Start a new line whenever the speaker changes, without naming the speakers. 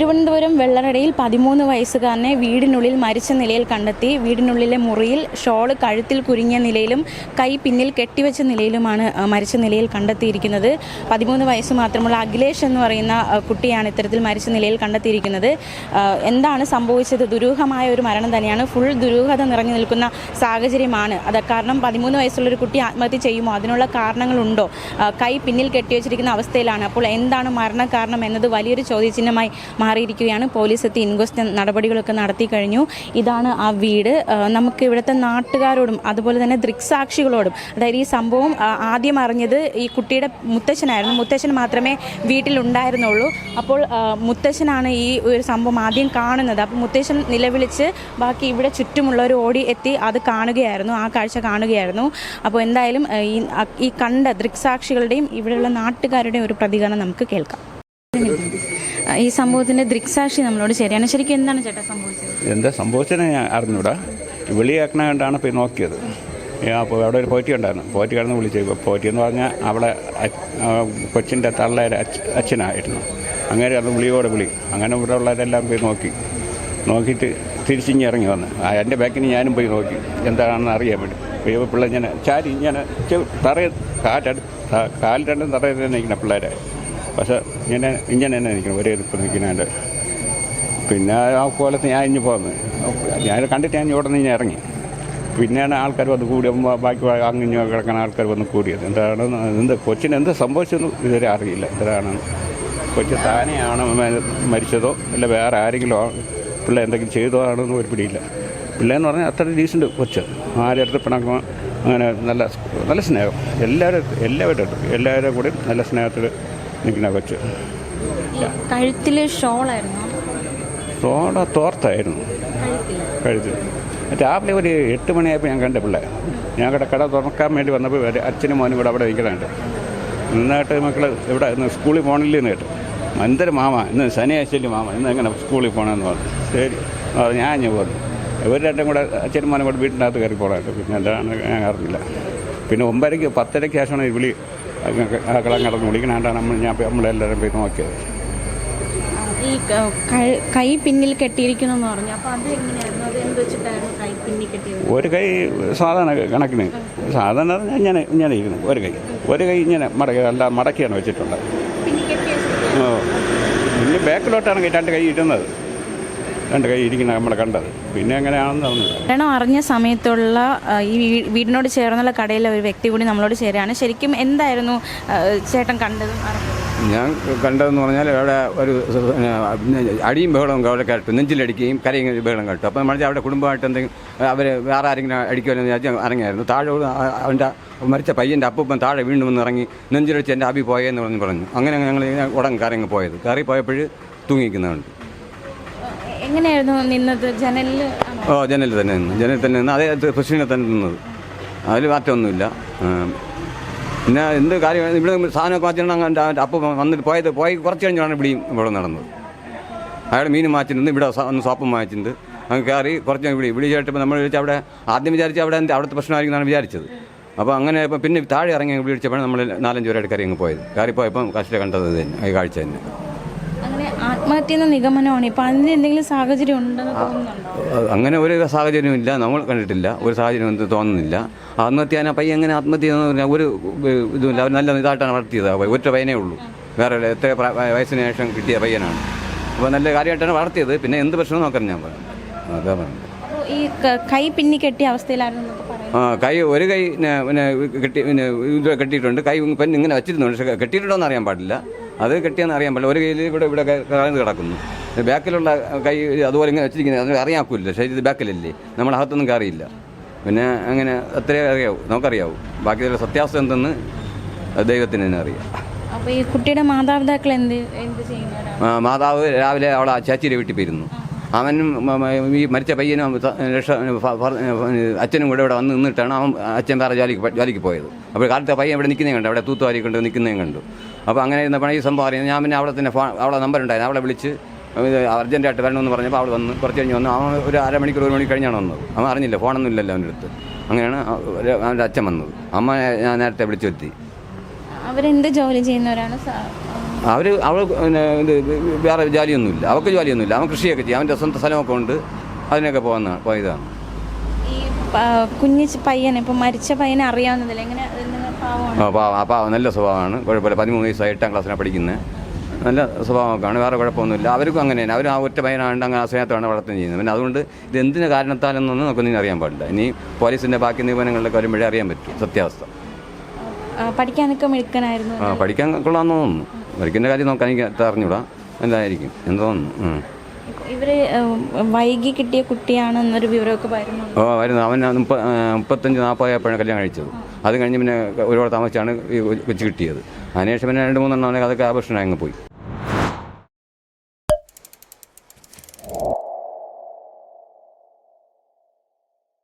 തിരുവനന്തപുരം വെള്ളറടയിൽ പതിമൂന്ന് വയസ്സുകാരനെ വീടിനുള്ളിൽ മരിച്ച നിലയിൽ കണ്ടെത്തി. വീടിനുള്ളിലെ മുറിയിൽ ഷോൾ കഴുത്തിൽ കുരുങ്ങിയ നിലയിലും കൈ പിന്നിൽ കെട്ടിവെച്ച നിലയിലുമാണ് മരിച്ച നിലയിൽ കണ്ടെത്തിയിരിക്കുന്നത്. പതിമൂന്ന് വയസ്സ് മാത്രമുള്ള അഖിലേഷ് എന്ന് പറയുന്ന കുട്ടിയാണ് ഇത്തരത്തിൽ മരിച്ച നിലയിൽ കണ്ടെത്തിയിരിക്കുന്നത്. എന്താണ് സംഭവിച്ചത്? ദുരൂഹമായ ഒരു മരണം തന്നെയാണ്. ഫുൾ ദുരൂഹത നിറഞ്ഞു നിൽക്കുന്ന സാഹചര്യമാണ്. അത് കാരണം പതിമൂന്ന് വയസ്സുള്ള ഒരു കുട്ടി ആത്മഹത്യ ചെയ്യുമോ? അതിനുള്ള കാരണങ്ങളുണ്ടോ? കൈ പിന്നിൽ കെട്ടിവെച്ചിരിക്കുന്ന അവസ്ഥയിലാണ്. അപ്പോൾ എന്താണ് മരണകാരണം എന്നത് വലിയൊരു ചോദ്യചിഹ്നമായി മാറിയിരിക്കുകയാണ്. പോലീസ് എത്തി ഇൻക്വസ്റ്റ് നടപടികളൊക്കെ നടത്തി കഴിഞ്ഞു. ഇതാണ് ആ വീട്. നമുക്ക് ഇവിടുത്തെ നാട്ടുകാരോടും അതുപോലെ തന്നെ ദൃക്സാക്ഷികളോടും അതായത് ഈ സംഭവം ആദ്യം അറിഞ്ഞത് ഈ കുട്ടിയുടെ മുത്തശ്ശനായിരുന്നു മുത്തശ്ശൻ മാത്രമേ വീട്ടിലുണ്ടായിരുന്നുള്ളൂ. അപ്പോൾ മുത്തച്ഛനാണ് ഈ ഒരു സംഭവം ആദ്യം കാണുന്നത്. അപ്പോൾ മുത്തശ്ശൻ നിലവിളിച്ച് ബാക്കി ഇവിടെ ചുറ്റുമുള്ളവർ ഓടി എത്തി അത് കാണുകയായിരുന്നു ആ കാഴ്ച കാണുകയായിരുന്നു. അപ്പോൾ എന്തായാലും ഈ ഈ കണ്ട ദൃക്സാക്ഷികളുടെയും ഇവിടെയുള്ള നാട്ടുകാരുടെയും ഒരു പ്രതികരണം നമുക്ക് കേൾക്കാം. ഈ സംഭവത്തിന്റെ ദൃക്സാക്ഷി നമ്മളോട് ശരിയാണ്. ശരിക്കും എന്താണ് ചേട്ടാ സംഭവിച്ചത്?
എന്താ സംഭവിച്ചത് ഞാൻ അറിഞ്ഞൂടാ. വെളിയാക്കണ കണ്ടാണ് പോയി നോക്കിയത്. അപ്പോൾ അവിടെ ഒരു പോറ്റി ഉണ്ടായിരുന്നു. പോറ്റി കടന്ന് വിളിച്ചു പോറ്റി എന്ന് പറഞ്ഞാൽ അവിടെ കൊച്ചിന്റെ തള്ളയുടെ അച്ഛ അച്ഛനായിരുന്നു. അങ്ങനെ അത് വിളിയോടെ വിളി. അങ്ങനെ ഇവിടെ ഉള്ളവരെല്ലാം പോയി നോക്കി. നോക്കിയിട്ട് തിരിച്ചിങ്ങി ഇറങ്ങി വന്ന്. എന്റെ ബാക്കിന് ഞാനും പോയി നോക്കി. എന്താണെന്ന് അറിയാൻ വേണ്ടി. ഇപ്പോൾ പിള്ളേർ ഇങ്ങനെ ചാരി ചെ- തറയ കാറ്റടു കാൽ രണ്ടും തറയിൽ തന്നെ ഇങ്ങനെ പിള്ളേരെ. പക്ഷേ ഇങ്ങനെ ഇങ്ങനെ തന്നെ നിൽക്കണം. ഒരേ ഇപ്പം നിൽക്കുന്നതിന്റെ പിന്നെ ആ കോലത്ത് ഞാൻ ഇഞ്ഞ് പോന്ന്. ഞാൻ കണ്ടിട്ട് ഞാൻ ഇവിടെ നിന്ന് ഇറങ്ങി. പിന്നെയാണ് ആൾക്കാർ വന്ന് കൂടി. ബാക്കി അങ്ങിഞ്ഞു കിടക്കുന്ന ആൾക്കാർ വന്ന് കൂടിയത്. എന്താണ് എന്ത് കൊച്ചിന് എന്ത് സംഭവിച്ചെന്ന് ഇതുവരെ അറിയില്ല. എന്താണ് കൊച്ചു താനെയാണ് മരിച്ചതോ? അല്ല വേറെ ആരെങ്കിലും പിള്ളേ എന്തെങ്കിലും ചെയ്തോ ആണെന്ന് ഒരു പിടിയില്ല. പിള്ളേന്ന് പറഞ്ഞാൽ അത്ര ഡീസന്റ് കൊച്ച്. ആരുടെ അടുത്ത് പിണക്കം അങ്ങനെ നല്ല നല്ല സ്നേഹം. എല്ലാവരും എല്ലാവരും എല്ലാവരുടെ കൂടെയും നല്ല സ്നേഹത്തിൽ നിൽക്കുന്ന കൊച്ച്
കഴുത്തിൽ ഷോളായിരുന്നു?
ഷോള തോർത്തായിരുന്നു. കഴുത്തിൽ. രാവിലെ ഒരു എട്ട് മണിയായപ്പോൾ ഞാൻ കണ്ട പിള്ളേ. ഞാൻ കട കട തുറക്കാൻ വേണ്ടി വന്നപ്പോൾ അച്ഛനും മോനും കൂടെ അവിടെ നിൽക്കണുണ്ട് നന്നായിട്ട് മക്കൾ ഇവിടെ ഇന്ന് സ്കൂളിൽ പോകണില്ല എന്ന് കേട്ടു. എന്തൊരു മാമ ഇന്ന് ശനിയാഴ്ചയിൽ മാമ ഇന്ന് എങ്ങനെ സ്കൂളിൽ പോകണമെന്ന് പറഞ്ഞു. ശരി. അത് ഞാൻ ഞാൻ പോന്നു. ഇവർ രണ്ടും കൂടെ അച്ഛനും മോനും കൂടെ വീട്ടിനകത്ത് കയറി പോകണമായിട്ട് പിന്നെ എന്താണ് ഞാൻ അറിഞ്ഞില്ല. പിന്നെ ഒമ്പതരയ്ക്ക് പത്തരയ്ക്ക് ശേഷമാണ് ഈ വിളി കളം കടന്ന് വിളിക്കണാണ്ടാണ് നമ്മൾ ഞാൻ നമ്മളെല്ലാവരും പോയി നോക്കിയത്.
ഈ ക- പിന്നിൽ കെട്ടിയിരിക്കുന്നു എന്ന് പറഞ്ഞു. അപ്പോൾ അത് എങ്ങനെയായിരുന്നു? അത് എന്ത് വെച്ചിട്ടായിരുന്നു കൈ പിന്നിൽ കെട്ടിയത്?
ഒരു കൈ സാധാരണ കണക്കിന്. സാധാരണ ഞാൻ ഇങ്ങനെ ഇരിക്കുന്നു. ഒരു കൈ. ഒരു കൈ ഇങ്ങനെ മടക്കി അല്ല മടക്കിയാണ് വെച്ചിട്ടുള്ളത്. പിന്നെ ബാക്കിലോട്ടാണ് രണ്ട് കൈ ഇടുന്നത്. രണ്ട് കൈ ഇരിക്കുന്ന നമ്മൾ കണ്ടത്. പിന്നെ എങ്ങനെയാണെന്ന് അറിഞ്ഞില്ല
മരണം അറിഞ്ഞ സമയത്തുള്ള ഈ വീടിനോട് ചേർന്നുള്ള കടയിലെ ഒരു വ്യക്തി കൂടി നമ്മളോട് ചേരുകയാണ്. ശരിക്കും എന്തായിരുന്നു ചേട്ടൻ കണ്ടത്
ഞാൻ കണ്ടതെന്ന് പറഞ്ഞാൽ അവിടെ ഒരു അടിയും ബഹളവും അവിടെ കേട്ടു. നെഞ്ചിലടിക്കുകയും കരയും ബഹളം കേട്ടു. അപ്പോൾ നമ്മൾ അവിടെ കുടുംബമായിട്ട് എന്തെങ്കിലും അവർ വേറെ ആരെങ്കിലും അടിക്കുമല്ലോ എന്ന് വിചാരിച്ച് ഇറങ്ങിയായിരുന്നു. താഴെ അവന്റെ മരിച്ച പയ്യന്റെ അപ്പം താഴെ വീണ്ടും വന്ന് ഇറങ്ങി നെഞ്ചിലടിച്ച് എന്റെ അബി പോയെന്ന് പറഞ്ഞ് പറഞ്ഞു. അങ്ങനെ ഞങ്ങൾ ഉടൻ കരങ്ങ് പോയത്. കയറി പോയപ്പോൾ തൂങ്ങിക്കുന്നുണ്ട്
എങ്ങനെയായിരുന്നു നിന്നത്? ജനലിൽ
ഓ ജനലിൽ തന്നെ നിന്ന്. ജനലിൽ തന്നെ നിന്ന്. അതേ പൊസിഷനിൽ തന്നെ നിന്നത്. അതിൽ മാറ്റമൊന്നുമില്ല. പിന്നെ എന്ത് കാര്യം? ഇവിടെ സാധനമൊക്കെ മാറ്റിയാണ് അപ്പം വന്നിട്ട് പോയത് പോയി കുറച്ച് കഴിഞ്ഞാണ് ഇവിടെയും ഇവിടെ നടന്നത്. അയാൾ മീൻ മാറ്റിട്ടുണ്ട് ഇവിടെ ഒന്ന് സോപ്പും വാങ്ങിച്ചിട്ടുണ്ട് അങ്ങ് കയറി കുറച്ച് ഇവിടെ ഇവിടെ ചേട്ടപ്പോൾ നമ്മൾ വിളിച്ച് അവിടെ ആദ്യം വിചാരിച്ച് അവിടെ എന്ത് അവിടുത്തെ പ്രശ്നമായിരിക്കും വിചാരിച്ചത്. അപ്പോൾ അങ്ങനെ ഇപ്പം പിന്നെ താഴെ ഇറങ്ങി വിളിച്ചപ്പോഴാണ് നമ്മൾ നാലഞ്ച് പേരായിട്ട് കയറി അങ്ങ് പോയത്. കയറി പോയപ്പം കഷ്ട കണ്ടത് തന്നെ ഈ കാഴ്ച തന്നെ.
എന്ന നിഗമനമാണ്. ഇപ്പം അതിന് എന്തെങ്കിലും സാഹചര്യം ഉണ്ടെന്ന് തോന്നുന്നുണ്ടോ?
അങ്ങനെ ഒരു സാഹചര്യം ഇല്ല നമ്മൾ കണ്ടിട്ടില്ല. ഒരു സാഹചര്യം എന്ന് തോന്നുന്നില്ല. ആത്മഹത്യ ആ പയ്യ എങ്ങനെ ആത്മഹത്യ എന്ന് പറഞ്ഞാൽ ഒരു ഇതുമില്ല. അവർ നല്ല ഇതായിട്ടാണ് വളർത്തിയത്. ഒറ്റ പയ്യനേ ഉള്ളൂ. വേറെ എത്ര വയസ്സിന് ശേഷം കിട്ടിയ പയ്യനാണ്. അപ്പോൾ നല്ല കാര്യമായിട്ടാണ് വളർത്തിയത്. പിന്നെ എന്ത് പ്രശ്നം നോക്കാൻ ഞാൻ പറഞ്ഞു അതാ
ഈ കൈ പിന്നി കെട്ടിയ അവസ്ഥയിലായിരുന്നു
ആ കൈ ഒരു കൈ പിന്നെ കെട്ടി പിന്നെ ഇത് കെട്ടിയിട്ടുണ്ട്. കൈ പിന്നെ ഇങ്ങനെ വെച്ചിരുന്നുണ്ട് പക്ഷേ കെട്ടിയിട്ടുണ്ടോ എന്ന് അറിയാൻ പാടില്ല. അത് കെട്ടിയെന്ന് അറിയാൻ പറ്റില്ല. ഒരു കയ്യിൽ ഇവിടെ ഇവിടെ കളഞ്ഞ് കിടക്കുന്നു. ബാക്കിലുള്ള കൈ അതുപോലെ ഇങ്ങനെ വെച്ചിരിക്കുന്നത് അത് അറിയാക്കൂല്ല. ശരീരത്തിൽ ഇത് ബാക്കിലല്ലേ? നമ്മൾ അകത്തൊന്നും കയറിയില്ല. പിന്നെ അങ്ങനെ അത്രേ അറിയാവൂ. നമുക്കറിയാവൂ. ബാക്കിയുള്ള സത്യാവസ്ഥ എന്തെന്ന് ദൈവത്തിന് തന്നെ അറിയാം.
അപ്പോൾ ഈ കുട്ടിയുടെ മാതാപിതാക്കൾ എന്ത് എന്ത്
ചെയ്യുന്നു മാതാവ് രാവിലെ അവളെ ചേച്ചിയുടെ വീട്ടിൽ പോയിരുന്നു. അവനും ഈ മരിച്ച പയ്യനും രക്ഷ അച്ഛനും കൂടെ ഇവിടെ വന്ന് നിന്നിട്ടാണ് അവൻ അച്ഛൻ വേറെ ജോലിക്ക് ജോലിക്ക് പോയത്. അപ്പോൾ കാലത്തെ പയ്യൻ ഇവിടെ നിൽക്കുന്നേ കണ്ടു. അവിടെ തൂത്തുവാരി കണ്ടു നിൽക്കുന്നേ കണ്ടു. അപ്പോൾ അങ്ങനെ ഇരുന്നപ്പോൾ ഈ സംഭവം അറിയുന്നത് ഞാൻ പിന്നെ അവിടെ തന്നെ അവളെ നമ്പർ ഉണ്ടായിരുന്നു. അവളെ വിളിച്ച് അർജന്റായിട്ട് വരണമെന്ന് പറഞ്ഞപ്പോൾ അവൾ വന്ന് കുറച്ച് കഴിഞ്ഞ് വന്നു അവൻ ഒരു അരമണിക്കൂർ ഒരു മണി കഴിഞ്ഞാണ് വന്നത്. അവൻ അറിഞ്ഞില്ല ഫോണൊന്നും ഇല്ലല്ലോ അവന്റെ അടുത്ത്. അങ്ങനെയാണ് അവന്റെ അച്ഛൻ വന്നത്. അമ്മ ഞാൻ നേരത്തെ വിളിച്ചു വരുത്തി.
അവരെന്ത് ജോലി ചെയ്യുന്നവരാണ്
അവർ അവൾ പിന്നെ ഇത് വേറെ ജാലിയൊന്നുമില്ല അവൾക്ക് ജോലിയൊന്നുമില്ല അവൻ കൃഷിയൊക്കെ ചെയ്യും. അവന്റെ സ്വന്തം സ്ഥലമൊക്കെ ഉണ്ട്. അതിനൊക്കെ പോകുന്ന പോയതാണ്.
കുഞ്ഞ് പയ്യനെ ഇപ്പം മരിച്ച പയ്യനെ അറിയാവുന്നതില്ല എങ്ങനെ
അപ്പോൾ നല്ല സ്വഭാവമാണ്. കുഴപ്പമില്ല. പതിമൂന്ന് വയസ്സായി എട്ടാം ക്ലാസ്സിലാണ് പഠിക്കുന്നത് നല്ല സ്വഭാവമൊക്കെയാണ്. വേറെ കുഴപ്പമൊന്നുമില്ല. അവർക്കും അങ്ങനെ തന്നെ അവർ ആ ഒറ്റ പയ്യനാണ്ട് അങ്ങനെ ആ സ്നേഹത്താണ് വളർത്തുകയും ചെയ്യുന്നത്. പിന്നെ അതുകൊണ്ട് ഇത് എന്തിന് കാരണത്താലെന്നൊന്നും നമുക്കൊന്നും അറിയാൻ പാടില്ല. ഇനി പോലീസിന്റെ ബാക്കി നിയമനങ്ങളിലൊക്കെ വരുമ്പോഴേ അറിയാൻ പറ്റും. സത്യാവസ്ഥ.
പഠിക്കാൻ പഠിക്കാനൊക്കെ മിടുക്കനായിരുന്നു
ആ പഠിക്കാൻ കൊള്ളാമെന്ന് തോന്നുന്നു. പഠിക്കേണ്ട കാര്യം നോക്കാൻ എനിക്ക് അറിഞ്ഞൂടാ. എന്തായിരിക്കും? എന്ന് തോന്നുന്നു.
ഇവർ വൈകി കിട്ടിയ കുട്ടിയാണെന്നൊരു വിവരമൊക്കെ വരുന്നു
ഓ വരുന്നു. അവൻ മുപ്പത്തഞ്ച് നാൽപ്പതായപ്പോഴാണ് കല്യാണം കഴിച്ചത്. അത് കഴിഞ്ഞ് പിന്നെ ഒരുപാട് താമസിച്ചാണ് ഈ കൊച്ചു കിട്ടിയത്. അതിനുശേഷം പിന്നെ രണ്ട് മൂന്നെണ്ണം അവനെ അതൊക്കെ ആഭരണമായി അങ്ങ് പോയി.